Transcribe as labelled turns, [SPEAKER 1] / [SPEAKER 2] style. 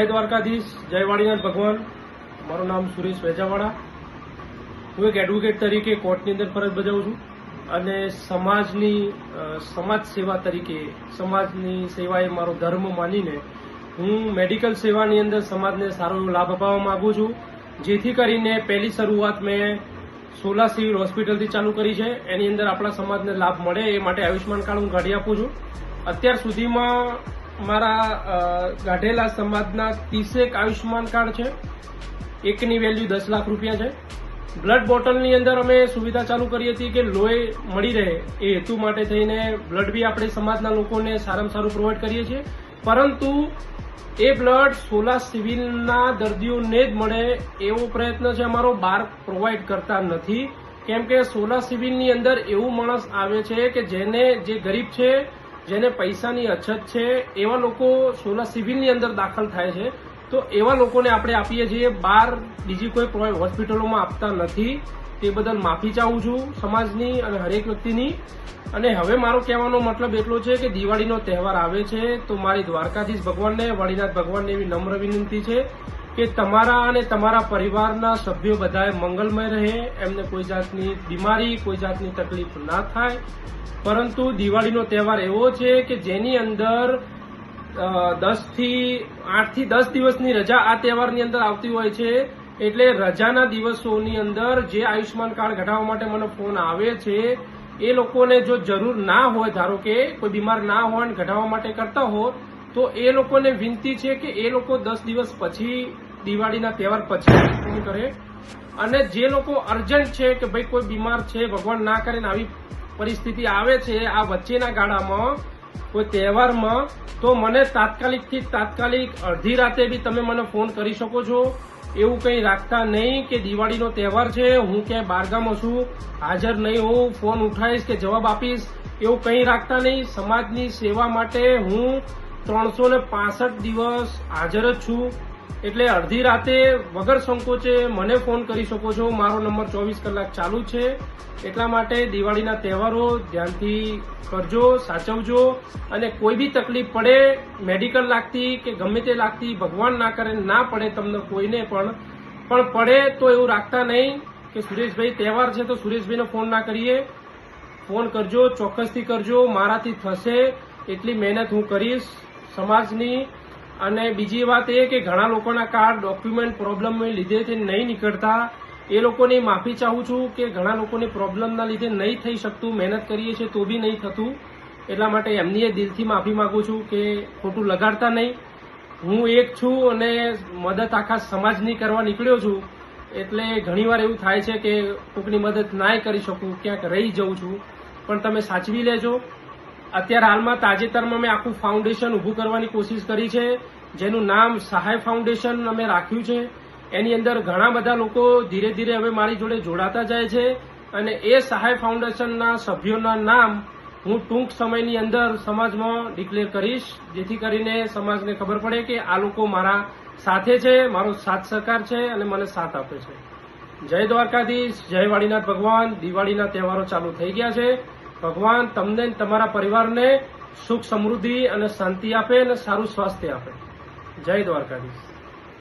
[SPEAKER 1] જય દ્વારકાધીશ, જય વાણીનાથ ભગવાન. મારું નામ સુરેશ વેજાવાડા હું એક એડવોકેટ તરીકે કોર્ટની અંદર ફરજ બજાવું છું અને સમાજની સમાજ સેવા તરીકે, સમાજની સેવા એ મારો ધર્મ માનીને હું મેડિકલ સેવાની અંદર સમાજને સારો લાભ અપાવવા માંગુ છું. જેથી કરીને પહેલી શરૂઆત મેં સોલા સિવિલ હોસ્પિટલથી ચાલુ કરી છે. એની અંદર આપણા સમાજને લાભ મળે એ માટે આયુષ્યમાન કાર્ડ હું કાઢી આપું છું. અત્યાર સુધીમાં મારા ગાઢેલા સમાજના ત્રીસેક આયુષ્યમાન કાર્ડ છે. એકની વેલ્યુ દસ લાખ રૂપિયા છે. બ્લડ બોટલની અંદર અમે સુવિધા ચાલુ કરી હતી કે લોહી મળી રહે એ હેતુ માટે થઈને બ્લડ બી આપણે સમાજના લોકોને સારામાં સારું પ્રોવાઈડ કરીએ છીએ. પરંતુ એ બ્લડ સોલા સિવિલના દર્દીઓને જ મળે એવો પ્રયત્ન છે અમારો બહાર પ્રોવાઈડ કરતા નથી. કેમ કે સોલા સિવિલની અંદર એવું માણસ આવે છે કે જેને જે ગરીબ છે જેને પૈસાની અછત છે, એવા લોકો સોલા સિવિલની અંદર દાખલ થાય છે. તો એવા લોકોને આપણે આપીએ છીએ બહાર બીજી કોઈ હોસ્પિટલોમાં આપતા નથી. તે બદલ માફી ચાહું છું સમાજની અને હરેક વ્યક્તિની. અને હવે મારો કહેવાનો મતલબ એટલો છે કે દિવાળીનો તહેવાર આવે છે, તો મારી દ્વારકાધીશ ભગવાનને, વાળીનાથ ભગવાનને એવી નમ્ર વિનંતી છે. કે તમારા અને તમારા પરિવારના સભ્યો બધાએ મંગલમય રહે, એમને કોઈ જાતની બીમારી, કોઈ જાતની તકલીફ ના થાય. પરંતુ દિવાળીનો તહેવાર એવો છે કે જેની અંદર દસથી, આઠથી દસ દિવસની રજા આ તહેવારની અંદર આવતી હોય છે. એટલે રજાના દિવસોની અંદર જે આયુષ્યમાન કાર્ડ ઘટાડવા માટે મને ફોન આવે છે, એ લોકોને જો જરૂર ના હોય, ધારો કે કોઈ બીમાર ના હોય ઘટાડવા માટે કરતા હો તો એ લોકોને વિનંતી છે કે એ લોકો દસ દિવસ પછી દિવાળીના તહેવાર પછી કરે. અને જે લોકો અર્જન્ટ છે કે ભાઈ કોઈ બીમાર છે, ભગવાન ના કરે આવી પરિસ્થિતિ આવે છે, આ વચ્ચેના ગાળામાં, કોઈ તહેવારમાં, તો મને તાત્કાલિકથી તાત્કાલિક અડધી રાતે બી તમે મને ફોન કરી શકો છો. એવું કંઈ રાખતા નહીં કે દિવાળીનો તહેવાર છે, હું ક્યાંય બારગામાં છું, હાજર નહીં હોઉં, ફોન ઉઠાવીશ કે જવાબ આપીશ. એવું કંઈ રાખતા નહીં. સમાજની સેવા માટે હું ત્રણસો ને પાસઠ દિવસ હાજર જ છું. એટલે અડધી રાતે વગર સંકોચે મને ફોન કરી શકો છો. મારો નંબર ચોવીસ કલાક ચાલુ છે. એટલા માટે દિવાળીના તહેવારો ધ્યાનથી કરજો, સાચવજો. અને કોઈ બી તકલીફ પડે મેડિકલ લાગતી કે ગમે તે લાગતી, ભગવાન ના કરે, ના પડે તમને કોઈને પણ. પણ પડે તો એવું રાખતા નહીં કે સુરેશભાઈ તહેવાર છે તો સુરેશભાઈને ફોન ના કરીએ. ફોન કરજો, ચોક્કસથી કરજો. મારાથી થશે એટલી મહેનત હું કરીશ. સમાજની અને બીજી વાત એ કે ઘણા લોકોના કાર્ડ ડોક્યુમેન્ટ પ્રોબ્લેમને લીધે નહીં નીકળતા. એ લોકોની માફી ચાહું છું કે ઘણા લોકોની પ્રોબ્લેમના લીધે નહીં થઈ શકતું, મહેનત કરીએ છીએ તો બી નહીં થતું. એટલા માટે એમની એ દિલથી માફી માંગુ છું કે ખોટું લગાડતા નહીં. હું એક છું અને મદદ આખા સમાજની કરવા નીકળ્યો છું. એટલે ઘણીવાર એવું થાય છે કે કોઈકની મદદ નાય કરી શકું, ક્યાંક રહી જઉં છું. પણ તમે સાચવી લેજો. અત્યારે હાલમાં તાજેતરમાં મેં આખું ફાઉન્ડેશન ઊભું કરવાની કોશિશ કરી છે, જેનું નામ સહાય ફાઉન્ડેશન અમે રાખ્યું છે. એની અંદર ઘણા બધા લોકો ધીરે ધીરે હવે મારી જોડે જોડાતા જાય છે અને એ સહાય ફાઉન્ડેશનના સભ્યોના નામ હું ટૂંક સમયની અંદર સમાજમાં ડિક્લેર કરીશ, જેથી કરીને સમાજને ખબર પડે કે આ લોકો મારા સાથે છે, મારો સાથ સહકાર છે અને મને સાથ આપે છે. જય દ્વારકાધીશ, જય વાડીનાથ ભગવાન, દિવાળીના તહેવારો ચાલુ થઈ ગયા છે. ભગવાન તમને તમારા પરિવારને સુખ સમૃદ્ધિ અને શાંતિ આપે અને સારું સ્વાસ્થ્ય આપે. જય દ્વારકાધીશ.